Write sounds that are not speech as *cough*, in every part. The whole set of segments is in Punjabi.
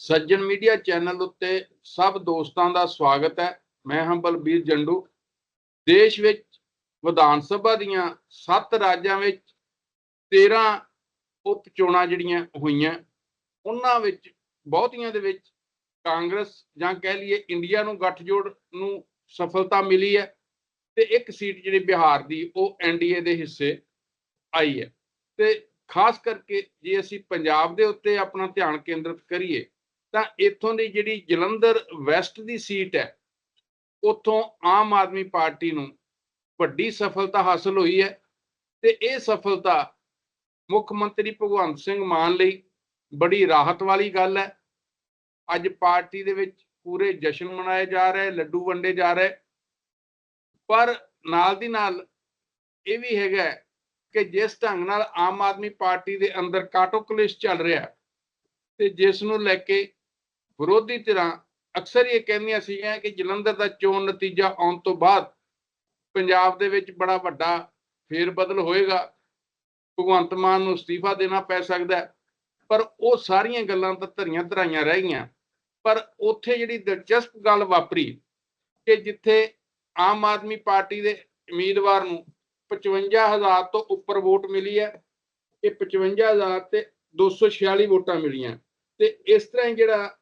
ਸੱਜਣ ਮੀਡੀਆ ਚੈਨਲ ਉੱਤੇ ਸਭ ਦੋਸਤਾਂ ਦਾ ਸਵਾਗਤ ਹੈ। ਮੈਂ ਹਾਂ ਬਲਬੀਰ ਜੰਡੂ। ਦੇਸ਼ ਵਿੱਚ ਵਿਧਾਨ ਸਭਾ ਦੀਆਂ 7 ਰਾਜਾਂ ਵਿੱਚ 13 ਉਪ ਚੋਣਾਂ ਜਿਹੜੀਆਂ ਹੋਈਆਂ, ਉਹਨਾਂ ਵਿੱਚ ਬਹੁਤੀਆਂ ਦੇ ਵਿੱਚ ਕਾਂਗਰਸ ਜਾਂ ਕਹਿ ਲਈਏ ਇੰਡੀਆ ਨੂੰ ਗੱਠਜੋੜ ਨੂੰ ਸਫਲਤਾ ਮਿਲੀ ਹੈ ਤੇ ਇੱਕ ਸੀਟ ਜਿਹੜੀ ਬਿਹਾਰ ਦੀ, ਉਹ ਐਨਡੀਏ ਦੇ ਹਿੱਸੇ ਆਈ ਹੈ। ਤੇ ਖਾਸ ਕਰਕੇ ਜੇ ਅਸੀਂ ਪੰਜਾਬ ਦੇ ਉੱਤੇ ਆਪਣਾ ਧਿਆਨ ਕੇਂਦਰਿਤ ਕਰੀਏ ਤਾਂ ਇੱਥੋਂ ਦੀ ਜਿਹੜੀ ਜਲੰਧਰ ਵੈਸਟ ਦੀ ਸੀਟ ਹੈ ਉੱਥੋਂ ਆਮ ਆਦਮੀ ਪਾਰਟੀ ਨੂੰ ਵੱਡੀ ਸਫਲਤਾ ਹਾਸਲ ਹੋਈ ਹੈ ਤੇ ਇਹ ਸਫਲਤਾ ਮੁੱਖ ਮੰਤਰੀ ਭਗਵੰਤ ਸਿੰਘ ਮਾਨ ਲਈ ਬੜੀ ਰਾਹਤ ਵਾਲੀ ਗੱਲ ਹੈ। ਅੱਜ ਪਾਰਟੀ ਦੇ ਵਿੱਚ ਪੂਰੇ ਜਸ਼ਨ ਮਨਾਏ ਜਾ ਰਹੇ ਲੱਡੂ ਵੰਡੇ ਜਾ ਰਹੇ ਪਰ ਨਾਲ ਦੀ ਨਾਲ ਇਹ ਵੀ ਹੈਗਾ ਕਿ ਜਿਸ ਢੰਗ ਨਾਲ ਆਮ ਆਦਮੀ ਪਾਰਟੀ ਦੇ ਅੰਦਰ ਕਾਟੋ ਕਲੇਸ਼ ਚੱਲ ਰਿਹਾ ਹੈ, ਤੇ ਜਿਸ ਨੂੰ ਲੈ ਕੇ ਵਿਰੋਧੀ ਧਿਰਾਂ ਅਕਸਰ ਇਹ ਕਹਿੰਦੀਆਂ ਸੀਗੀਆਂ ਕਿ ਜਲੰਧਰ ਦਾ ਚੋਣ ਨਤੀਜਾ ਆਉਣ ਤੋਂ ਬਾਅਦ ਪੰਜਾਬ ਦੇ ਵਿੱਚ ਬੜਾ ਵੱਡਾ ਫੇਰ ਬਦਲ ਹੋਏਗਾ। ਭਗਵੰਤ ਮਾਨ ਨੂੰ ਅਸਤੀਫਾ ਦੇਣਾ ਪੈ ਸਕਦਾ ਪਰ ਉਹ ਸਾਰੀਆਂ ਗੱਲਾਂ ਤਾਂ ਧਰੀਆਂ ਧਰਾਈਆਂ ਰਹਿ ਗਈਆਂ। ਪਰ ਉੱਥੇ ਜਿਹੜੀ ਦਿਲਚਸਪ ਗੱਲ ਵਾਪਰੀ ਕਿ ਜਿੱਥੇ ਆਮ ਆਦਮੀ ਪਾਰਟੀ ਦੇ ਉਮੀਦਵਾਰ ਨੂੰ 55000 ਤੋਂ ਉੱਪਰ ਵੋਟ ਮਿਲੀ ਹੈ, ਇਹ 55000 ਤੇ 246 ਵੋਟਾਂ ਮਿਲੀਆਂ। ਤੇ ਇਸ ਤਰ੍ਹਾਂ ਹੀ ਜਿਹੜਾ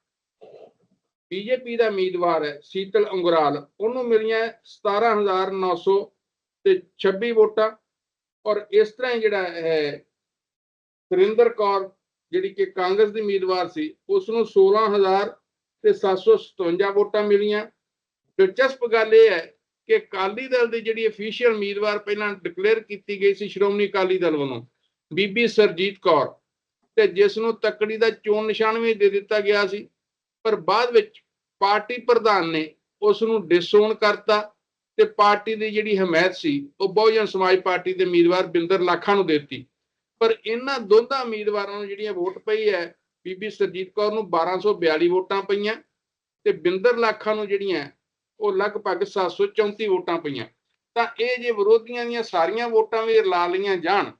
ਬੀਜੇਪੀ ਦਾ ਉਮੀਦਵਾਰ ਹੈ ਸੀਤਲ ਅੰਗੁਰਾਲ। ਉਹਨੂੰ ਮਿਲੀਆਂ 17900 ਤੇ 26 ਵੋਟਾਂ। ਔਰ ਇਸ ਤਰ੍ਹਾਂ ਹੀ ਜਿਹੜਾ ਹੈ ਸੁਰਿੰਦਰ ਕੌਰ, ਜਿਹੜੀ ਕਿ ਕਾਂਗਰਸ ਦੀ ਉਮੀਦਵਾਰ ਸੀ ਉਸ ਨੂੰ 16000 ਤੇ 757 ਵੋਟਾਂ ਮਿਲੀਆਂ। ਦਿਲਚਸਪ ਗੱਲ ਇਹ ਹੈ ਕਿ ਅਕਾਲੀ ਦਲ ਦੀ ਜਿਹੜੀ ਅਫੀਸ਼ੀਅਲ ਉਮੀਦਵਾਰ ਪਹਿਲਾਂ ਡਿਕਲੇਅਰ ਕੀਤੀ ਗਈ ਸੀ ਸ਼੍ਰੋਮਣੀ ਅਕਾਲੀ ਦਲ ਵੱਲੋਂ, ਬੀਬੀ ਸਰਜੀਤ ਕੌਰ। ਤੇ ਜਿਸ ਨੂੰ ਤੱਕੜੀ ਦਾ ਚੋਣ ਨਿਸ਼ਾਨ ਵੀ ਦੇ ਦਿੱਤਾ ਗਿਆ ਸੀ। ਪਰ ਬਾਅਦ ਵਿੱਚ ਪਾਰਟੀ ਪ੍ਰਧਾਨ ਨੇ ਉਸ ਨੂੰ ਡਿਸਓਨ ਕਰਤਾ ਤੇ ਪਾਰਟੀ ਦੀ ਜਿਹੜੀ ਹਮਾਇਤ ਸੀ, ਉਹ ਬਹੁਜਨ ਸਮਾਜ ਪਾਰਟੀ ਦੇ ਉਮੀਦਵਾਰ ਬਿੰਦਰ ਲਾਖਾ ਨੂੰ ਦੇ ਦਿੱਤੀ। ਪਰ ਇਹਨਾਂ ਦੋਨਾਂ ਉਮੀਦਵਾਰਾਂ ਨੂੰ ਜਿਹੜੀਆਂ ਵੋਟ ਪਈ ਹੈ, ਬੀਬੀ ਸਰਜੀਤ ਕੌਰ ਨੂੰ 1242 ਵੋਟਾਂ ਪਈਆਂ ਤੇ ਬਿੰਦਰ ਲਾਖਾ ਨੂੰ ਜਿਹੜੀਆਂ, ਉਹ ਲਗਭਗ 734 ਵੋਟਾਂ ਪਈਆਂ। ਤਾਂ ਇਹ ਜੇ ਵਿਰੋਧੀਆਂ ਦੀਆਂ ਸਾਰੀਆਂ ਵੋਟਾਂ ਵੀ ਰਲਾ ਲਈਆਂ ਜਾਣ,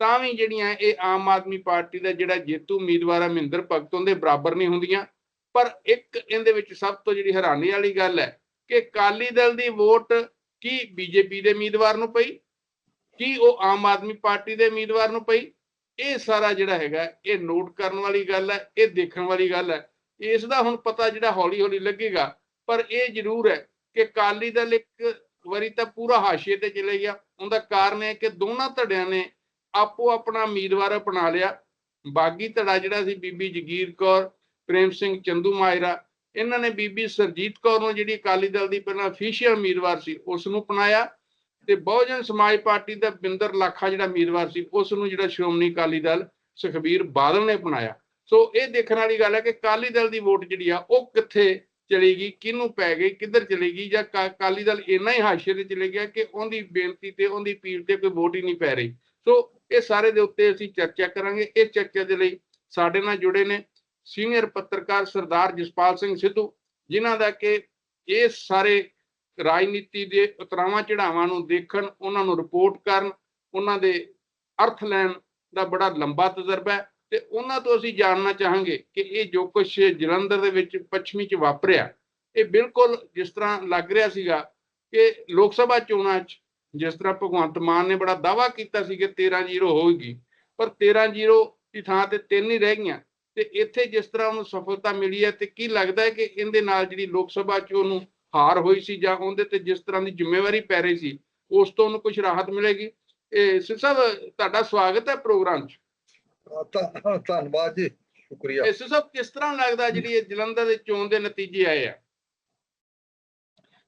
ਤਾਂ ਵੀ ਜਿਹੜੀਆਂ ਇਹ ਆਮ ਆਦਮੀ ਪਾਰਟੀ ਦਾ ਜਿਹੜਾ ਜੇਤੂ ਉਮੀਦਵਾਰ ਹੈ ਮਹਿੰਦਰ ਭਗਤ, ਉਹਦੇ ਬਰਾਬਰ ਨਹੀਂ ਹੁੰਦੀਆਂ। ਪਰ ਇੱਕ ਇਹਦੇ ਵਿੱਚ ਸਭ ਤੋਂ ਜਿਹੜੀ ਹੈਰਾਨੀ ਵਾਲੀ ਗੱਲ ਹੈ ਕਿ ਅਕਾਲੀ ਦਲ ਦੀ ਵੋਟ ਕੀ ਬੀਜੇਪੀ ਦੇ ਉਮੀਦਵਾਰ ਨੂੰ ਪਈ? ਕੀ ਉਹ ਆਮ ਆਦਮੀ ਪਾਰਟੀ ਦੇ ਉਮੀਦਵਾਰ ਨੂੰ ਪਈ? ਇਹ ਸਾਰਾ ਜਿਹੜਾ ਹੈਗਾ, ਇਹ ਨੋਟ ਕਰਨ ਵਾਲੀ ਗੱਲ ਹੈ, ਇਹ ਦੇਖਣ ਵਾਲੀ ਗੱਲ ਹੈ। ਇਸ ਦਾ ਹੁਣ ਪਤਾ ਜਿਹੜਾ ਹੌਲੀ ਹੌਲੀ ਲੱਗੇਗਾ, ਪਰ ਇਹ ਜ਼ਰੂਰ ਹੈ ਕਿ ਅਕਾਲੀ ਦਲ ਇੱਕ ਵਾਰੀ ਤਾਂ ਪੂਰਾ ਹਾਸ਼ੀਏ ਤੇ ਚਲੇ ਗਿਆ। ਉਹਦਾ ਕਾਰਨ ਹੈ ਕਿ ਦੋਨਾਂ ਧੜਿਆਂ ਨੇ ਆਪੋ ਆਪਣਾ ਉਮੀਦਵਾਰ ਅਪਣਾ ਲਿਆ। ਬਾਗੀ ਧੜਾ ਜਿਹੜਾ ਸੀ ਬੀਬੀ ਜਗੀਰ ਕੌਰ ਪ੍ਰੇਮ ਸਿੰਘ ਚੰਦੂ ਮਾਇਰਾ ਇਹਨਾਂ ਨੇ ਬੀਬੀ ਸਰਜੀਤ ਕੌਰ ਨੂੰ ਜਿਹੜੀ ਅਕਾਲੀ ਦਲ ਦੀ ਪਹਿਲਾਂ ਅਫੀਸ਼ੀਅਲ ਉਮੀਦਵਾਰ ਸੀ ਉਸ ਨੂੰ ਅਪਣਾਇਆ ਤੇ ਬਹੁਜਨ ਸਮਾਜ ਪਾਰਟੀ ਦਾ ਬਿੰਦਰ ਲਾਖਾ ਜਿਹੜਾ ਉਮੀਦਵਾਰ ਸੀ ਉਸ ਨੂੰ ਜਿਹੜਾ ਸ਼੍ਰੋਮਣੀ ਅਕਾਲੀ ਦਲ ਸੁਖਬੀਰ ਬਾਦਲ ਨੇ ਅਪਣਾਇਆ। ਸੋ ਇਹ ਦੇਖਣ ਵਾਲੀ ਗੱਲ ਹੈ ਕਿ ਅਕਾਲੀ ਦਲ ਦੀ ਵੋਟ ਜਿਹੜੀ ਆ, ਉਹ ਕਿੱਥੇ ਚਲੇਗੀ, ਕਿਹਨੂੰ ਪੈ ਗਈ, ਕਿੱਧਰ ਚਲੇਗੀ, ਜਾਂ ਕਾ- ਅਕਾਲੀ ਦਲ ਇੰਨਾ ਹੀ ਹਾਸ਼ੀਏ ਤੇ ਚਲੇ ਗਿਆ ਕਿ ਉਹਦੀ ਬੇਨਤੀ ਤੇ ਉਹਦੀ ਪੀੜ ਤੇ ਕੋਈ ਵੋਟ ਹੀ ਨਹੀਂ ਪੈ ਰਹੀ। ਸੋ ਇਹ ਸਾਰੇ ਦੇ ਉੱਤੇ ਅਸੀਂ ਚਰਚਾ ਕਰਾਂਗੇ ਇਹ ਚਰਚਾ ਦੇ ਲਈ ਸਾਡੇ ਨਾਲ ਜੁੜੇ ਨੇ ਸੀਨੀਅਰ ਪੱਤਰਕਾਰ ਸਰਦਾਰ ਜਸਪਾਲ ਸਿੰਘ ਸਿੱਧੂ, ਜਿਨ੍ਹਾਂ ਦਾ ਕਿ ਇਹ ਸਾਰੇ ਰਾਜਨੀਤੀ ਦੇ ਉਤਰਾਵਾਂ ਚੜਾਵਾਂ ਨੂੰ ਦੇਖਣ, ਉਹਨਾਂ ਨੂੰ ਰਿਪੋਰਟ ਕਰਨ, ਉਹਨਾਂ ਦੇ ਅਰਥ ਲੈਣ ਦਾ ਬੜਾ ਲੰਬਾ ਤਜਰਬਾ ਹੈ ਤੇ ਉਹਨਾਂ ਤੋਂ ਅਸੀਂ ਜਾਣਨਾ ਚਾਹਾਂਗੇ ਕਿ ਇਹ ਜੋ ਕੁਝ ਜਲੰਧਰ ਦੇ ਵਿੱਚ ਪੱਛਮੀ ਚ ਵਾਪਰਿਆ, ਇਹ ਬਿਲਕੁਲ ਜਿਸ ਤਰ੍ਹਾਂ ਲੱਗ ਰਿਹਾ ਸੀਗਾ ਕਿ ਲੋਕ ਸਭਾ ਚੋਣਾਂ 'ਚ ਜਿਸ ਤਰ੍ਹਾਂ ਭਗਵੰਤ ਮਾਨ ਨੇ ਬੜਾ ਦਾਵਾ ਕੀਤਾ ਸੀ ਕਿ 13-0 ਹੋਏਗੀ ਪਰ 13-0 ਦੀ ਥਾਂ ਤੇ ਤਿੰਨ ਹੀ ਰਹਿ ਗਈਆਂ। ਤੇ ਇੱਥੇ ਜਿਸ ਤਰ੍ਹਾਂ ਉਹਨੂੰ ਸਫਲਤਾ ਮਿਲੀ ਹੈ ਤੇ ਕੀ ਲੱਗਦਾ ਹੈ ਕਿ ਇਹਦੇ ਨਾਲ ਜਿਹੜੀ ਲੋਕ ਸਭਾ 'ਚ ਉਹਨੂੰ ਹਾਰ ਹੋਈ ਸੀ ਜਾਂ ਉਹਦੇ ਤੇ ਜਿਸ ਤਰ੍ਹਾਂ ਦੀ ਜ਼ਿੰਮੇਵਾਰੀ ਪੈ ਰਹੀ ਸੀ ਉਸ ਤੋਂ ਉਹਨੂੰ ਕੁਝ ਰਾਹਤ ਮਿਲੇਗੀ? ਇਹ ਸਿਰ ਸਾਹਿਬ ਤੁਹਾਡਾ ਸਵਾਗਤ ਹੈ ਪ੍ਰੋਗਰਾਮ 'ਚ। ਧੰਨਵਾਦ ਜੀ ਸ਼ੁਕਰੀਆ। ਇਸ ਸਭ ਕਿਸ ਤਰ੍ਹਾਂ ਲੱਗਦਾ ਜਿਹੜੀ ਇਹ ਜਲੰਧਰ ਦੇ ਚੋਣ ਦੇ ਨਤੀਜੇ ਆਏ ਆ?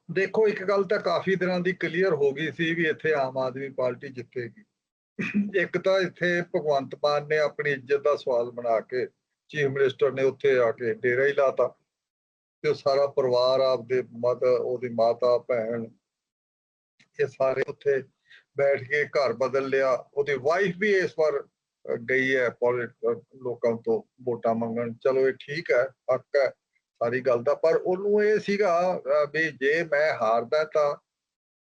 ਦੇਖੋ ਇੱਕ ਗੱਲ ਤਾਂ ਕਾਫੀ ਦਿਨਾਂ ਦੀ ਕਲੀਅਰ ਹੋ ਗਈ ਸੀ ਵੀ ਇੱਥੇ ਆਮ ਆਦਮੀ ਪਾਰਟੀ ਜਿੱਤੇਗੀ। ਇੱਕ ਤਾਂ ਇੱਥੇ ਭਗਵੰਤ ਮਾਨ ਨੇ ਆਪਣੀ ਇੱਜ਼ਤ ਦਾ ਸਵਾਲ ਬਣਾ ਕੇ ਚੀਫ ਮਿਨਿਸਟਰ ਨੇ ਉੱਥੇ ਆ ਕੇ ਡੇਰਾ ਹੀ ਲਾਤਾ ਤੇ ਸਾਰਾ ਪਰਿਵਾਰ ਆਪਦੇ ਮਦ ਉਹਦੀ ਮਾਤਾ, ਭੈਣ, ਇਹ ਸਾਰੇ ਉੱਥੇ ਬੈਠ ਕੇ ਘਰ ਬਦਲ ਲਿਆ। ਉਹਦੀ ਵਾਈਫ ਵੀ ਇਸ ਵਾਰ ਗਈ ਹੈ ਪੋਲਿਟ ਲੋਕਾਂ ਤੋਂ ਵੋਟਾਂ ਮੰਗਣ। ਚਲੋ ਇਹ ਠੀਕ ਹੈ, ਹੱਕ ਹੈ, ਸਾਰੀ ਗੱਲ ਦਾ। ਪਰ ਉਹਨੂੰ ਇਹ ਸੀਗਾ ਵੀ ਜੇ ਮੈਂ ਹਾਰਦਾ ਤਾਂ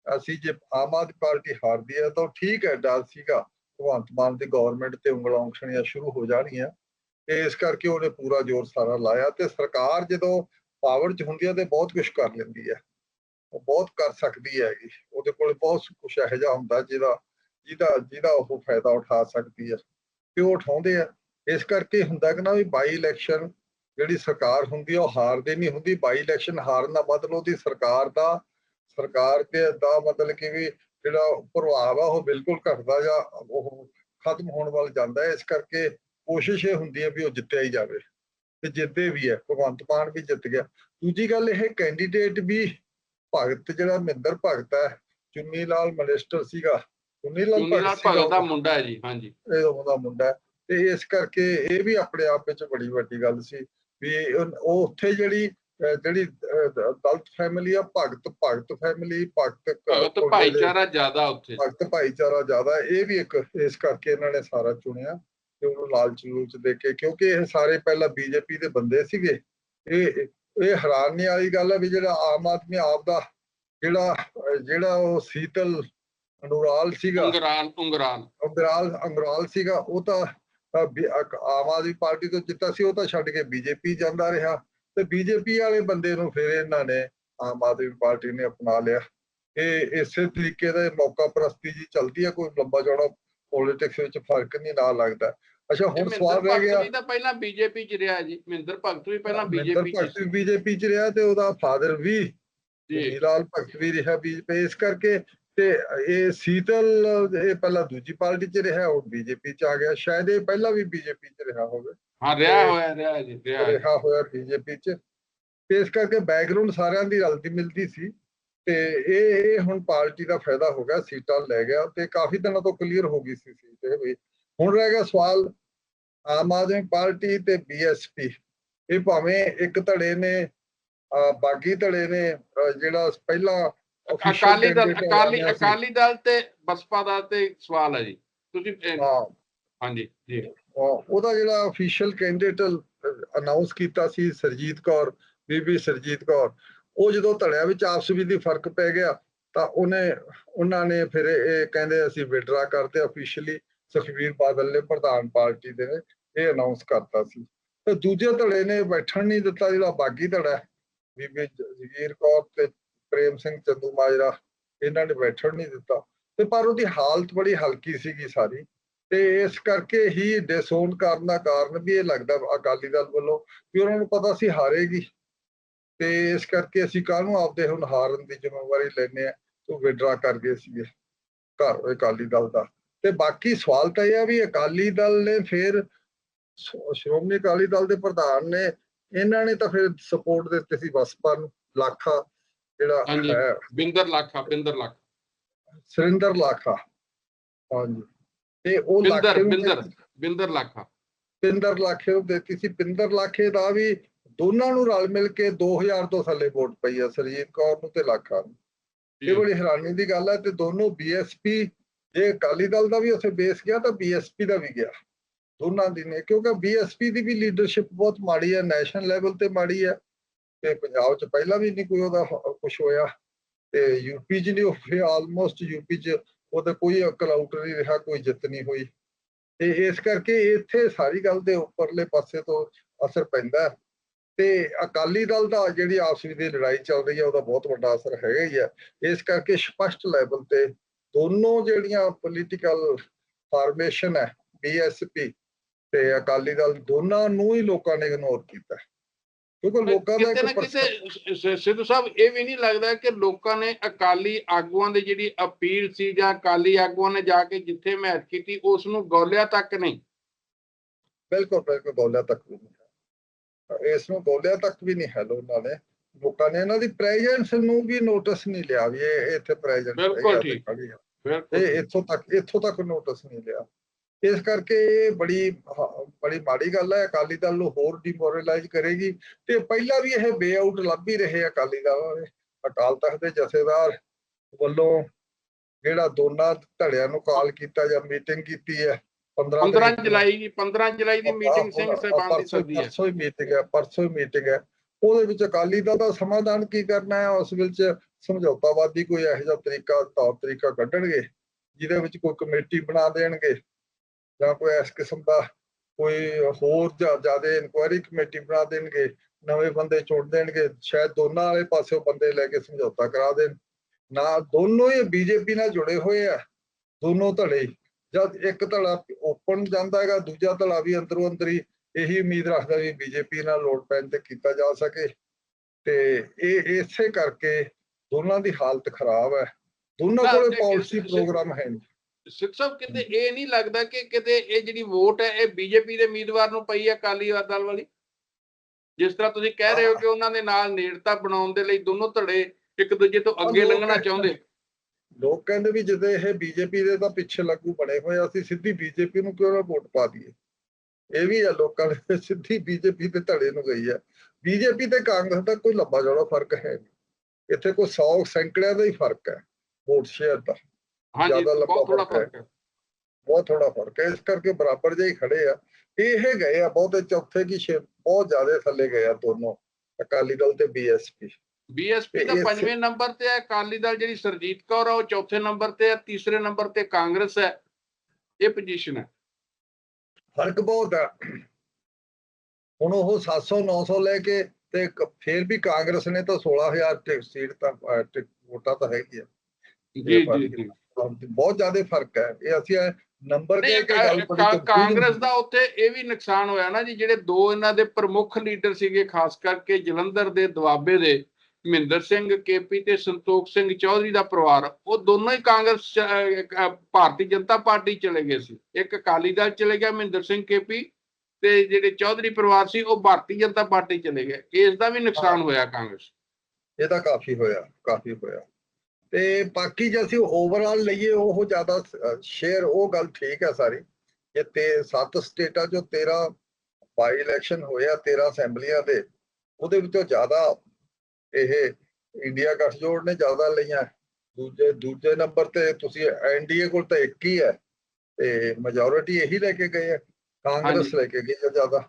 ਅਸੀਂ ਜੇ ਆਮ ਆਦਮੀ ਪਾਰਟੀ ਹਾਰਦੀ ਹੈ ਤਾਂ ਉਹ ਠੀਕ ਹੈ, ਡਰ ਸੀਗਾ। ਭਗਵੰਤ ਮਾਨ ਦੀ ਗਵਰਨਮੈਂਟ ਤੇ ਉਂਗਲਾਂ ਉਠਣੀਆਂ ਸ਼ੁਰੂ ਹੋ ਜਾਣੀਆਂ। ਇਸ ਕਰਕੇ ਉਹਨੇ ਪੂਰਾ ਜ਼ੋਰ ਸਾਰਾ ਲਾਇਆ ਤੇ ਸਰਕਾਰ ਜਦੋਂ ਪਾਵਰ 'ਚ ਹੁੰਦੀ ਹੈ ਤੇ ਬਹੁਤ ਕੁਝ ਕਰ ਲੈਂਦੀ ਹੈ ਉਹ ਬਹੁਤ ਕਰ ਸਕਦੀ ਹੈਗੀ। ਉਹਦੇ ਕੋਲ ਬਹੁਤ ਕੁਝ ਇਹੋ ਜਿਹਾ ਹੁੰਦਾ ਜਿਹਦਾ ਜਿਹਦਾ ਜਿਹਦਾ ਉਹ ਫਾਇਦਾ ਉਠਾ ਸਕਦੀ ਹੈ ਤੇ ਉਹ ਉਠਾਉਂਦੇ ਆ। ਇਸ ਕਰਕੇ ਹੁੰਦਾ ਕਿ ਨਾ ਵੀ ਬਾਈ ਇਲੈਕਸ਼ਨ ਜਿਹੜੀ ਸਰਕਾਰ ਹੁੰਦੀ ਆ ਉਹ ਹਾਰਦੀ ਨਹੀਂ ਹੁੰਦੀ। ਬਾਈ ਇਲੈਕਸ਼ਨ ਹਾਰਨ ਦਾ ਮਤਲਬ ਉਹਦੀ ਸਰਕਾਰ ਦਾ, ਸਰਕਾਰ ਦੇ ਦਾ ਮਤਲਬ ਕਿ ਵੀ ਜਿਹੜਾ ਪ੍ਰਭਾਵ ਆ ਉਹ ਬਿਲਕੁਲ ਘਟਦਾ ਜਾਂ ਉਹ ਖਤਮ ਹੋਣ ਵੱਲ ਜਾਂਦਾ। ਹੈ ਇਸ ਕਰਕੇ ਕੋਸ਼ਿਸ਼ ਇਹ ਹੁੰਦੀ ਹੈ ਵੀ ਉਹ ਜਿੱਤਿਆ ਹੀ ਜਾਵੇ ਤੇ ਜਿੱਤੇ ਵੀ ਹੈ ਭਗਵੰਤ ਮਾਨ ਵੀ ਜਿੱਤ ਗਿਆ। ਦੂਜੀ ਗੱਲ ਇਹ ਕੈਂਡੀਡੇਟ ਵੀ ਭਗਤ ਜਿਹੜਾ ਮਹਿੰਦਰ ਭਗਤ ਹੈ ਚੁੰਨੀ ਲਾਲ ਮਿਨਿਸਟਰ ਸੀਗਾ ਚੁੰਨੀ ਲਾਲ ਭਗਤ ਦਾ। ਮੁੰਡਾ ਹੈ ਜੀ ਹਾਂਜੀ। ਇਹ ਉਹਦਾ ਮੁੰਡਾ ਹੈ। ਤੇ ਇਸ ਕਰਕੇ ਇਹ ਵੀ ਆਪਣੇ ਆਪ ਵਿੱਚ ਬੜੀ ਵੱਡੀ ਗੱਲ ਸੀ ਵੀ ਉਹ ਉੱਥੇ ਜਿਹੜੀ ਜਿਹੜੀ ਦਲਿਤ ਫੈਮਿਲੀ ਆ ਭਗਤ ਭਗਤ ਫੈਮਿਲੀ ਭਗਤ ਭਗਤ ਭਾਈਚਾਰਾ ਜ਼ਿਆਦਾ ਉੱਥੇ। ਭਗਤ ਭਾਈਚਾਰਾ ਜ਼ਿਆਦਾ। ਇਹ ਵੀ ਇੱਕ ਇਸ ਕਰਕੇ ਇਹਨਾਂ ਨੇ ਸਾਰਾ ਚੁਣਿਆ। ਤੇ ਉਹਨੂੰ ਲਾਲਚ ਲੂਚ ਦੇ ਕੇ ਕਿਉਂਕਿ ਇਹ ਸਾਰੇ ਪਹਿਲਾਂ ਬੀਜੇਪੀ ਦੇ ਬੰਦੇ ਸੀਗੇ। ਇਹ ਇਹ ਹੈਰਾਨੀ ਵਾਲੀ ਗੱਲ ਹੈ ਵੀ ਜਿਹੜਾ ਆਮ ਆਦਮੀ ਆਪ ਦਾ ਜਿਹੜਾ ਜਿਹੜਾ ਉਹ ਸੀਤਲ ਅਨੁਰਾਲ ਸੀਗਾ। ਉਂਗਰਾਲ ਉਂਗਰਾਲ ਅੰਗਰਾਲ ਅੰਗਰਾਲ ਸੀਗਾ ਉਹ ਤਾਂ ਆਮ ਆਦਮੀ ਪਾਰਟੀ ਤੋਂ ਜਿੱਤਾ ਸੀ ਉਹ ਤਾਂ ਛੱਡ ਕੇ ਬੀਜੇਪੀ ਜਾਂਦਾ ਰਿਹਾ। ਤੇ ਬੀਜੇਪੀ ਵਾਲੇ ਬੰਦੇ ਨੂੰ ਫਿਰ ਇਹਨਾਂ ਨੇ ਆਮ ਆਦਮੀ ਪਾਰਟੀ ਨੇ ਅਪਣਾ ਲਿਆ। ਇਹ ਇਸੇ ਤਰੀਕੇ ਦਾ ਮੌਕਾ ਪ੍ਰਸਤੀ ਜੀ ਚਲਦੀ ਹੈ ਕੋਈ ਲੰਬਾ ਚੌੜਾ ਪੋਲਿਟਿਕਸ ਵਿੱਚ ਫ਼ਰਕ ਨਹੀਂ ਨਾ ਲੱਗਦਾ। ਅੱਛਾ ਹੁਣ ਸਵਾਲ ਰਹਿ ਗਿਆ। ਤਾਂ ਪਹਿਲਾਂ ਬੀਜੇਪੀ ਚ ਰਿਹਾ ਜੀ ਮਹਿੰਦਰ ਭਗਤ ਵੀ ਪਹਿਲਾਂ ਬੀਜੇਪੀ ਚ ਭਗਤ ਵੀ ਬੀਜੇਪੀ ਚ ਰਿਹਾ ਤੇ ਉਹਦਾ ਫਾਦਰ ਵੀ ਜੀ। ਲਾਲ ਭਗਤ ਵੀ ਰਿਹਾ ਬੀਜੇਪੀ ਇਸ ਕਰਕੇ ਤੇ ਇਹ ਸੀਤਲ ਇਹ ਪਹਿਲਾਂ ਦੂਜੀ ਪਾਰਟੀ 'ਚ ਰਿਹਾ ਉਹ ਬੀਜੇਪੀ 'ਚ ਆ ਗਿਆ। ਸ਼ਾਇਦ ਇਹ ਪਹਿਲਾਂ ਵੀ ਬੀਜੇਪੀ 'ਚ ਰਿਹਾ ਹੋਵੇ। ਹਾਂ ਰਿਹਾ ਹੋਇਆ ਰਿਹਾ ਜੀ। ਰਿਹਾ ਹੋਇਆ ਬੀਜੇਪੀ 'ਚ। ਤੇ ਇਸ ਕਰਕੇ ਬੈਕਗ੍ਰਾਉਂਡ ਸਾਰਿਆਂ ਦੀ ਰਲਦੀ ਮਿਲਦੀ ਸੀ। ਤੇ ਇਹ ਇਹ ਹੁਣ ਪਾਰਟੀ ਦਾ ਫਾਇਦਾ ਹੋ ਗਿਆ ਸੀਟਾਂ ਲੈ ਗਿਆ ਤੇ ਕਾਫੀ ਦਿਨਾਂ ਤੋਂ ਕਲੀਅਰ ਹੋ ਗਈ ਸੀ ਸੀਟ ਇਹ ਵੀ। ਹੁਣ ਰਹਿ ਗਿਆ ਸਵਾਲ ਆਮ ਆਦਮੀ ਪਾਰਟੀ ਤੇ ਬੀਐਸਪੀ ਇਹ ਭਾਵੇਂ ਇੱਕ ਧੜੇ ਨੇ ਬਾਗੀ ਧੜੇ ਨੇ ਜਿਹੜਾ ਪਹਿਲਾਂ ਅਕਾਲੀ ਦਲ ਅਕਾਲੀ। ਅਕਾਲੀ ਦਲ ਤੇ ਬਸਪਾ ਦਾ ਤੇ ਸਵਾਲ ਹੈ ਜੀ। ਤੁਸੀਂ ਹਾਂਜੀ ਜੀ। ਉਹ- ਉਹਦਾ ਜਿਹੜਾ ਅਫੀਸ਼ੀਅਲ ਕੈਂਡੀਡੇਟ ਅਨਾਉਂਸ ਕੀਤਾ ਸੀ ਸਰਜੀਤ ਕੌਰ ਬੀਬੀ ਸਰਜੀਤ ਕੌਰ ਉਹ ਜਦੋਂ ਧੜਿਆਂ ਵਿੱਚ ਆਪਸ ਵਿੱਚ ਦੀ ਫ਼ਰਕ ਪੈ ਗਿਆ ਤਾਂ ਉਹਨੇ ਉਹਨਾਂ ਨੇ ਫਿਰ ਇਹ ਕਹਿੰਦੇ ਅਸੀਂ ਵਿਡਰਾ ਕਰਦੇ ਅਫੀਸ਼ੀਅਲੀ ਸੁਖਬੀਰ ਬਾਦਲ ਨੇ ਪ੍ਰਧਾਨ ਪਾਰਟੀ ਦੇ ਨੇ ਇਹ ਅਨਾਉਂਸ ਕਰਤਾ ਸੀ। ਤੇ ਦੂਜੇ ਧੜੇ ਨੇ ਬੈਠਣ ਨਹੀਂ ਦਿੱਤਾ, ਜਿਹੜਾ ਬਾਗੀ ਧੜਾ ਬੀਬੀ ਜਗੀਰ ਕੌਰ ਤੇ ਪ੍ਰੇਮ ਸਿੰਘ ਚੰਦੂ ਮਾਜਰਾ, ਇਹਨਾਂ ਨੇ ਬੈਠਣ ਨਹੀਂ ਦਿੱਤਾ। ਤੇ ਪਰ ਉਹਦੀ ਹਾਲਤ ਬੜੀ ਹਲਕੀ ਸੀਗੀ ਸਾਰੀ। ਤੇ ਇਸ ਕਰਕੇ ਹੀ ਡਿਸਓਨ ਕਰਨ ਦਾ ਕਾਰਨ ਵੀ ਇਹ ਲੱਗਦਾ ਅਕਾਲੀ ਦਲ ਵੱਲੋਂ ਵੀ ਉਹਨਾਂ ਨੂੰ ਪਤਾ ਸੀ ਹਾਰੇਗੀ। ਤੇ ਇਸ ਕਰਕੇ ਅਸੀਂ ਕਾਹਨੂੰ ਆਪਦੇ ਹੁਣ ਹਾਰਨ ਦੀ ਜ਼ਿੰਮੇਵਾਰੀ ਲੈਨੇ ਆ ਤੋਂ ਵਿਡਰਾ ਕਰ ਗਏ ਸੀਗੇ ਘਰ, ਅਕਾਲੀ ਦਲ ਦਾ। ਤੇ ਬਾਕੀ ਸਵਾਲ ਤਾਂ ਇਹ ਆ ਵੀ ਅਕਾਲੀ ਦਲ ਨੇ ਫਿਰ ਸ਼੍ਰੋਮਣੀ ਅਕਾਲੀ ਦਲ ਦੇ ਪ੍ਰਧਾਨ ਨੇ ਇਹਨਾਂ ਨੇ ਤਾਂ ਫਿਰ ਸਪੋਰਟ ਦਿੱਤੀ ਸੀ ਬਸਪਾ ਨੂੰ ਲਾਖਾ ਜਿਹੜਾ। ਹੈ। ਬਿੰਦਰ ਲੱਖਾ ਬਿੰਦਰ ਲੱਖ। ਸੁਰਿੰਦਰ ਲਾਖਾ। ਹਾਂਜੀ। ਤੇ ਉਹ ਲਾਖੇ ਬਿੰਦਰ ਬਿੰਦਰ ਲੱਖਾ। ਪਿੰਦਰ ਲਾਖੇ ਨੂੰ ਦਿੱਤੀ ਸੀ। ਪਿੰਦਰ ਲਾਖੇ ਦਾ ਵੀ ਦੋਨਾਂ ਨੂੰ ਰਲ ਮਿਲ ਕੇ 2000 ਤੋਂ ਥੱਲੇ ਵੋਟ ਪਈ ਆ ਸਰਜੀਤ ਕੌਰ ਨੂੰ ਤੇ ਲਾਖਾ ਨੂੰ। ਇਹ ਬੜੀ ਹੈਰਾਨੀ ਦੀ ਗੱਲ ਹੈ ਤੇ ਦੋਨੋਂ ਬੀਐਸਪੀ ਜੇ ਅਕਾਲੀ ਦਲ ਦਾ ਵੀ ਉੱਥੇ ਬੇਸ ਗਿਆ ਤਾਂ ਬੀਐਸਪੀ ਦਾ ਵੀ ਗਿਆ। ਦੋਨਾਂ ਦੀ ਨੇ, ਕਿਉਂਕਿ ਬੀਐਸਪੀ ਦੀ ਵੀ ਲੀਡਰਸ਼ਿਪ ਬਹੁਤ ਮਾੜੀ ਹੈ ਨੈਸ਼ਨਲ ਲੈਵਲ ਤੇ ਮਾੜੀ ਹੈ ਤੇ ਪੰਜਾਬ 'ਚ ਪਹਿਲਾਂ ਵੀ ਨਹੀਂ ਕੋਈ ਉਹਦਾ ਕੁਝ ਹੋਇਆ ਤੇ ਯੂਪੀ 'ਚ ਨਹੀਂ ਹੋਇਆ ਆਲਮੋਸਟ ਯੂਪੀ 'ਚ ਉਹਦਾ ਕੋਈ ਕਲਾਊਟ ਨਹੀਂ ਰਿਹਾ, ਕੋਈ ਜਿੱਤ ਨਹੀਂ ਹੋਈ। ਤੇ ਇਸ ਕਰਕੇ ਇੱਥੇ ਸਾਰੀ ਗੱਲ ਦੇ ਉੱਪਰਲੇ ਪਾਸੇ ਤੋਂ ਅਸਰ ਪੈਂਦਾ ਤੇ ਅਕਾਲੀ ਦਲ ਦਾ ਜਿਹੜੀ ਆਪਸ ਵਿੱਚ ਦੀ ਲੜਾਈ ਚੱਲ ਰਹੀ ਹੈ, ਉਹਦਾ ਬਹੁਤ ਵੱਡਾ ਅਸਰ ਹੈਗਾ ਹੀ ਹੈ। ਇਸ ਕਰਕੇ ਸਪਸ਼ਟ ਲੈਵਲ ਤੇ ਦੋਨੋਂ ਜਿਹੜੀਆਂ ਪੋਲੀਟੀਕਲ ਫਾਰਮੇਸ਼ਨ ਹੈ ਬੀਐਸਪੀ ਤੇ ਅਕਾਲੀ ਦਲ ਦੋਨਾਂ ਨੂੰ ਹੀ ਲੋਕਾਂ ਨੇ ਇਗਨੋਰ ਕੀਤਾ। ਕਿਉਂਕਿ ਲੋਕਾਂ ਦਾ ਕਿਤੇ ਕਿਤੇ ਸਿੱਧੂ ਸਾਹਿਬ ਇਹ ਵੀ ਨਹੀਂ ਲੱਗਦਾ ਕਿ ਲੋਕਾਂ ਨੇ ਅਕਾਲੀ ਆਗੂਆਂ ਦੀ ਜਿਹੜੀ ਅਪੀਲ ਸੀ ਜਾਂ ਅਕਾਲੀ ਆਗੂਆਂ ਨੇ ਜਾ ਕੇ ਜਿੱਥੇ ਮੈਚ ਕੀਤੀ ਉਸ ਨੂੰ ਗੌਲਿਆ ਤੱਕ ਨਹੀਂ। ਬਿਲਕੁਲ ਬਿਲਕੁਲ ਗੋਲਿਆ ਤੱਕ ਵੀ ਨਹੀਂ ਇਸ ਨੂੰ ਗੋਲਿਆ ਤੱਕ ਵੀ ਨਹੀਂ ਹੈ ਉਹਨਾਂ ਨੇ ਲੋਕਾਂ ਨੇ ਇਹਨਾਂ ਦੀ ਪ੍ਰੈਜ਼ੈਂਸ ਨੂੰ ਵੀ ਨੋਟਿਸ ਨਹੀਂ ਲਿਆ ਵੀ ਇਹ ਇੱਥੇ ਪ੍ਰੈਜ਼ੈਂਟ ਬਿਲਕੁਲ ਠੀਕ। ਇਹ ਇੱਥੋਂ ਤੱਕ ਇੱਥੋਂ ਤੱਕ ਨੋਟਿਸ ਨਹੀਂ ਲਿਆ। ਇਸ ਕਰਕੇ ਇਹ ਬੜੀ ਬੜੀ ਮਾੜੀ ਗੱਲ ਹੈ। ਅਕਾਲੀ ਦਲ ਨੂੰ ਹੋਰ ਡਿਮੋਰਲਾਈਜ਼ ਕਰੇਗੀ। ਤੇ ਪਹਿਲਾਂ ਵੀ ਇਹ ਬੇਆਊਟ ਲੱਭ ਹੀ ਰਹੇ ਅਕਾਲੀ ਦਲ ਵਾਲੇ। ਅਕਾਲ ਤਖਤ ਦੇ ਜਥੇਦਾਰ ਵੱਲੋਂ ਜਿਹੜਾ ਦੋਨਾਂ ਧੜਿਆਂ ਨੂੰ ਕਾਲ ਕੀਤਾ ਜਾਂ ਮੀਟਿੰਗ ਕੀਤੀ ਹੈ 15 15 ਤਰੀਕ ਨੂੰ। ਜੁਲਾਈ ਦੀ 15 ਜੁਲਾਈ ਦੀ ਮੀਟਿੰਗ ਸਿੰਘ ਸਾਹਿਬਾਨ ਦੀ ਸੱਦੀ ਹੈ। ਪਰਸੋਂ ਹੀ ਮੀਟਿੰਗ ਹੈ ਪਰਸੋਂ ਹੀ ਮੀਟਿੰਗ ਹੈ। ਉਹਦੇ ਵਿੱਚ ਅਕਾਲੀ ਦਲ ਦਾ ਸਮਾਧਾਨ ਕੀ ਕਰਨਾ ਹੈ? ਉਸ ਵਿੱਚ ਸਮਝੌਤਾਵਾਦੀ ਕੋਈ ਇਹੋ ਜਿਹਾ ਤਰੀਕਾ, ਤੌਰ ਤਰੀਕਾ ਕੱਢਣਗੇ, ਜਿਹਦੇ ਵਿੱਚ ਕੋਈ ਕਮੇਟੀ ਬਣਾ ਦੇਣਗੇ? ਜਾਂ ਕੋਈ ਇਸ ਕਿਸਮ ਦਾ ਕੋਈ ਹੋਰ ਜ਼ਿਆਦਾ ਇਨਕੁਆਇਰੀ ਕਮੇਟੀ ਬਣਾ ਦੇਣਗੇ? ਨਵੇਂ ਬੰਦੇ ਚੁਣ ਦੇਣਗੇ? ਸ਼ਾਇਦ ਦੋਨਾਂ ਵਾਲੇ ਪਾਸਿਓਂ ਬੰਦੇ ਲੈ ਕੇ ਸਮਝੌਤਾ ਕਰਾ ਦੇਣ। ਨਾ ਦੋਨੋਂ ਹੀ ਬੀਜੇਪੀ ਨਾਲ ਜੁੜੇ ਹੋਏ ਆ, ਦੋਨੋਂ ਧੜੇ। ਜਦ ਇੱਕ ਧੜਾ ਓਪਨ ਜਾਂਦਾ ਹੈਗਾ, ਦੂਜਾ ਧੜਾ ਵੀ ਅੰਦਰੋਂ ਅੰਦਰ ਹੀ ਇਹੀ ਉਮੀਦ ਰੱਖਦਾ ਵੀ ਬੀਜੇਪੀ ਨਾਲ ਲੋੜ ਪੈਣ ਤੇ ਕੀਤਾ ਜਾ ਸਕੇ ਤੇ ਇਹ ਇਸੇ ਕਰਕੇ ਦੋਨਾਂ ਦੀ ਹਾਲਤ ਖਰਾਬ ਹੈ। ਦੋਨਾਂ ਕੋਲੇ ਪਾਲਿਸੀ ਪ੍ਰੋਗਰਾਮ ਹੈ ਨਹੀਂ। ਸਿੱਖ ਸਾਹਿਬ ਕਿਤੇ ਇਹ ਨਹੀਂ ਲੱਗਦਾ ਕਿ ਕਿਤੇ ਇਹ ਜਿਹੜੀ ਵੋਟ ਹੈ ਇਹ ਬੀਜੇਪੀ ਦੇ ਉਮੀਦਵਾਰ ਨੂੰ ਪਈ ਹੈ ਅਕਾਲੀ ਦਲ ਵਾਲੀ? ਜਿਸ ਤਰ੍ਹਾਂ ਤੁਸੀਂ ਕਹਿ ਰਹੇ ਹੋ ਕਿ ਉਹਨਾਂ ਦੇ ਨਾਲ ਨੇੜਤਾ ਬਣਾਉਣ ਦੇ ਲਈ ਦੋਨੋਂ ਧੜੇ ਇੱਕ ਦੂਜੇ ਤੋਂ ਅੱਗੇ ਲੰਘਣਾ ਚਾਹੁੰਦੇ। ਲੋਕ ਕਹਿੰਦੇ ਵੀ ਜਦੋਂ ਇਹ ਬੀਜੇਪੀ ਦੇ ਤਾਂ ਪਿੱਛੇ ਲੱਗੂ ਬਣੇ ਹੋਏ ਅਸੀਂ ਸਿੱਧੀ ਬੀਜੇਪੀ ਨੂੰ ਕਿਉਂ ਨਾ ਵੋਟ ਪਾ ਦਈਏ? ਇਹ ਵੀ ਆ ਲੋਕਾਂ ਦੇ *laughs* ਸਿੱਧੀ ਬੀਜੇਪੀ ਦੇ ਧੜੇ ਨੂੰ ਗਈ ਆ। ਬੀਜੇਪੀ ਤੇ ਕਾਂਗਰਸ ਦਾ ਕੋਈ ਲੰਬਾ ਚੌੜਾ ਫ਼ਰਕ ਹੈ ਨਹੀਂ। ਇੱਥੇ ਕੋਈ 100 ਸੈਂਕੜਿਆਂ ਦਾ ਹੀ ਫ਼ਰਕ ਹੈ ਵੋਟ ਸ਼ੇਅਰ ਦਾ। ਹਾਂਜੀ ਬਹੁਤ ਥੋੜਾ ਫ਼ਰਕ ਹੈ। ਬਹੁਤ ਥੋੜਾ ਫ਼ਰਕ ਹੈ। ਇਸ ਕਰਕੇ ਬਰਾਬਰ ਜਿਹੇ ਖੜੇ ਆ। ਇਹ ਗਏ ਆ ਬਹੁਤੇ ਚੌਥੇ ਕੀ ਛੇ ਬਹੁਤ ਜ਼ਿਆਦਾ ਥੱਲੇ ਗਏ ਆ ਦੋਨੋਂ ਅਕਾਲੀ ਦਲ ਤੇ ਬੀਐਸਪੀ ਬੀਐਸਪੀ ਦਾ ਪੰਜਵੇਂ ਨੰਬਰ ਤੇ ਹੈ ਅਕਾਲੀ ਦਲ ਜਿਹੜੀ ਸਰਜੀਤ ਕੌਰ ਆ ਉਹ ਚੌਥੇ ਨੰਬਰ ਤੇ ਹੈ ਤੀਸਰੇ ਨੰਬਰ ਤੇ ਕਾਂਗਰਸ ਹੈ। ਇਹ ਪੋਜੀਸ਼ਨ ਹੈ। ਫ਼ਰਕ ਬਹੁਤ ਆ। ਹੁਣ ਉਹ 700 900 ਲੈ ਕੇ ਤੇ ਫਿਰ ਵੀ ਕਾਂਗਰਸ ਨੇ ਤਾਂ 16000 ਤੇ ਸੀਟ ਤਾਂ ਵੋਟਾਂ ਤਾਂ ਹੈਗੀ ਆ ਜੀ ਜੀ। ਬਹੁਤ ਜ਼ਿਆਦਾ ਫ਼ਰਕ ਹੈ ਇਹ ਅਸੀਂ ਨੰਬਰ ਕਹਿ ਕੇ ਗੱਲ confusing ਕਾਂਗਰਸ ਦਾ ਉੱਥੇ ਇਹ ਵੀ ਨੁਕਸਾਨ ਹੋਇਆ ਨਾ ਜੀ ਜਿਹੜੇ ਦੋ ਇਹਨਾਂ ਦੇ ਪ੍ਰਮੁੱਖ ਲੀਡਰ ਸੀਗੇ ਖਾਸ ਕਰਕੇ ਜਲੰਧਰ ਦੇ ਦੁਆਬੇ ਦੇ ਮਹਿੰਦਰ ਸਿੰਘ ਕੇਪੀ ਤੇ ਸੰਤੋਖ ਸਿੰਘ ਚੌਧਰੀ ਦਾ ਪਰਿਵਾਰ ਉਹ ਦੋਨੋਂ ਹੀ ਕਾਂਗਰਸ ਭਾਰਤੀ ਜਨਤਾ ਪਾਰਟੀ ਚਲੇ ਗਏ ਸੀ। ਇੱਕ ਅਕਾਲੀ ਦਲ ਚਲੇ ਗਿਆ ਮਹਿੰਦਰ ਸਿੰਘ ਕੇਪੀ ਤੇ ਜਿਹੜੇ ਚੌਧਰੀ ਪਰਿਵਾਰ ਸੀ ਉਹ ਭਾਰਤੀ ਜਨਤਾ ਪਾਰਟੀ ਚਲੇ ਗਏ। ਇਸ ਦਾ ਵੀ ਨੁਕਸਾਨ ਹੋਇਆ ਕਾਂਗਰਸ। ਇਹਦਾ ਕਾਫੀ ਹੋਇਆ ਕਾਫੀ ਹੋਇਆ। ਤੇ ਬਾਕੀ ਜੇ ਅਸੀਂ ਓਵਰਆਲ ਲਈਏ ਉਹ ਜ਼ਿਆਦਾ ਸ਼ੇਅਰ ਉਹ ਗੱਲ ਠੀਕ ਹੈ ਸਾਰੀ। ਇਹ ਤੇ ਸੱਤ ਸਟੇਟਾਂ ਚੋਂ 13 ਬਾਈ ਇਲੈਕਸ਼ਨ ਹੋਇਆ 13 ਅਸੈਂਬਲੀਆਂ ਦੇ ਉਹਦੇ ਵਿੱਚੋਂ ਜ਼ਿਆਦਾ ਇਹ ਇੰਡੀਆ ਗੱਠਜੋੜ ਨੇ ਜ਼ਿਆਦਾ ਲਈਆਂ ਦੂਜੇ ਦੂਜੇ ਨੰਬਰ ਤੇ ਤੁਸੀਂ ਐਨਡੀਏ ਕੋਲ ਤਾਂ ਇੱਕ ਹੀ ਹੈ ਤੇ ਮੈਜੋਰਿਟੀ ਇਹੀ ਲੈ ਕੇ ਗਏ ਆ ਕਾਂਗਰਸ ਹਾਂਜੀ। ਲੈ ਕੇ ਗਈ ਹੈ ਜ਼ਿਆਦਾ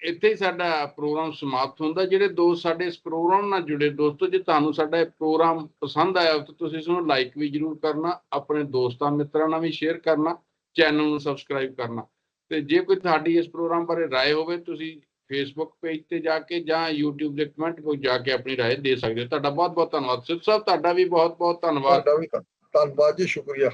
ਇੱਥੇ ਹੀ ਸਾਡਾ ਪ੍ਰੋਗਰਾਮ ਸਮਾਪਤ ਹੁੰਦਾ ਜਿਹੜੇ ਦੋਸਤ ਸਾਡੇ ਇਸ ਪ੍ਰੋਗਰਾਮ ਨਾਲ ਜੁੜੇ ਦੋਸਤੋ ਜੇ ਤੁਹਾਨੂੰ ਸਾਡਾ ਇਹ ਪ੍ਰੋਗਰਾਮ ਪਸੰਦ ਆਇਆ ਤਾਂ ਤੁਸੀਂ ਇਸ ਨੂੰ ਲਾਈਕ ਵੀ ਜਰੂਰ ਕਰਨਾ ਆਪਣੇ ਦੋਸਤਾਂ ਮਿੱਤਰਾਂ ਨਾਲ ਵੀ ਸ਼ੇਅਰ ਕਰਨਾ ਚੈਨਲ ਨੂੰ ਸਬਸਕ੍ਰਾਈਬ ਕਰਨਾ ਤੇ ਜੇ ਕੋਈ ਤੁਹਾਡੀ ਇਸ ਪ੍ਰੋਗਰਾਮ ਬਾਰੇ رائے ਹੋਵੇ ਤੁਸੀਂ ਫੇਸਬੁੱਕ ਪੇਜ ਤੇ ਜਾ ਕੇ ਜਾਂ YouTube ਦੇ ਕਮੈਂਟ ਬੋਕਸ ਜਾ ਕੇ ਆਪਣੀ رائے ਦੇ ਸਕਦੇ ਹੋ ਤੁਹਾਡਾ ਬਹੁਤ ਬਹੁਤ ਧੰਨਵਾਦ ਸਿੱਧ ਸਾਹਿਬ ਤੁਹਾਡਾ ਵੀ ਬਹੁਤ ਬਹੁਤ ਧੰਨਵਾਦ ਤੁਹਾਡਾ ਵੀ ਧੰਨ- ਧੰਨਵਾਦ ਜੀ ਸ਼ੁਕਰੀਆ